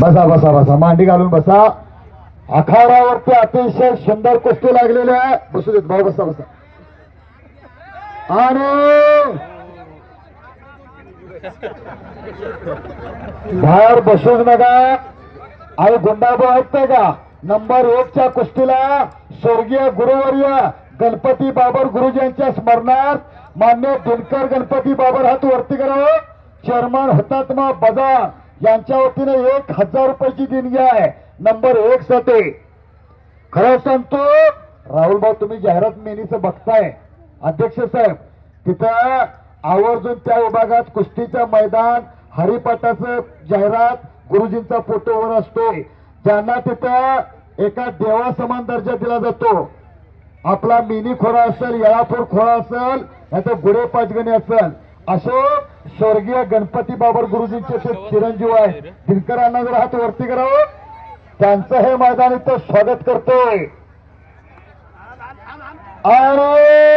बसा बसा बसा. मांडी घालून बसा. आखाडावरती अतिशय सुंदर कुस्ती लागलेल्या आहे. बसू देत भाऊ बसा बसा. आणि बाहेर बसूच नका आणि गुंडाबा ऐकताय का? नंबर एकच्या कुस्तीला स्वर्गीय गुरुवर्य गणपती बाबर गुरुजींच्या स्मरणात स्मरणार्थ मान्य दिनकर गणपती बाबर हात वरती करावं चेअरमन हुतात्मा बजा यांच्या वतीने एक हजार रुपयाची देणगी आहे. नंबर एक साठी. खरं सांगतो राहुल भाऊ तुम्ही जाहिरात मेनीचं बघताय. अध्यक्ष साहेब तिथं आवर्जून त्या विभागात कुस्तीचं मैदान हरिपाठाचं जाहिरात गुरुजींचा फोटोवर असतो. ज्यांना तिथं एका देवासमान दर्जा दिला जातो. आपला मिनी खोरा असेल येळापूर खोरा असेल नाहीतर गुढे पाचगणी असेल. असे स्वर्गीय गणपती बाबर गुरुजींचे ते चिरंजीव आहे दिनकरांना जर हात वरती करावं त्यांचं हे मैदान इथं स्वागत करतोय आणि